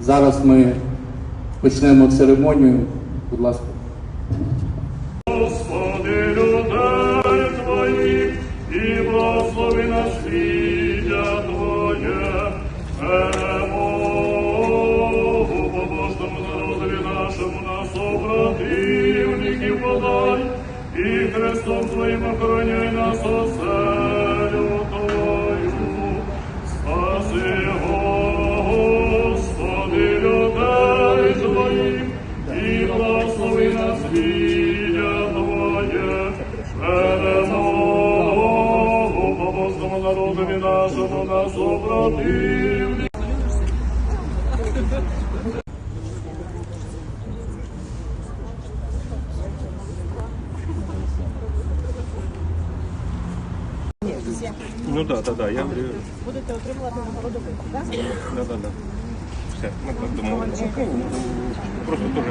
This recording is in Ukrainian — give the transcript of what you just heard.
Зараз ми почнемо церемонію. Будь ласка. Господи, людей Твоїх, і благослови насліддя Твоє, перемогу побожному народові нашому на супротивників подай, і Христом Твоїм охороняй нас оселю перемогу народові нашому. Ну да, да, да, я Будете отримувати нагороду так? да, да, да. Все, ми так домовилися. Просто теж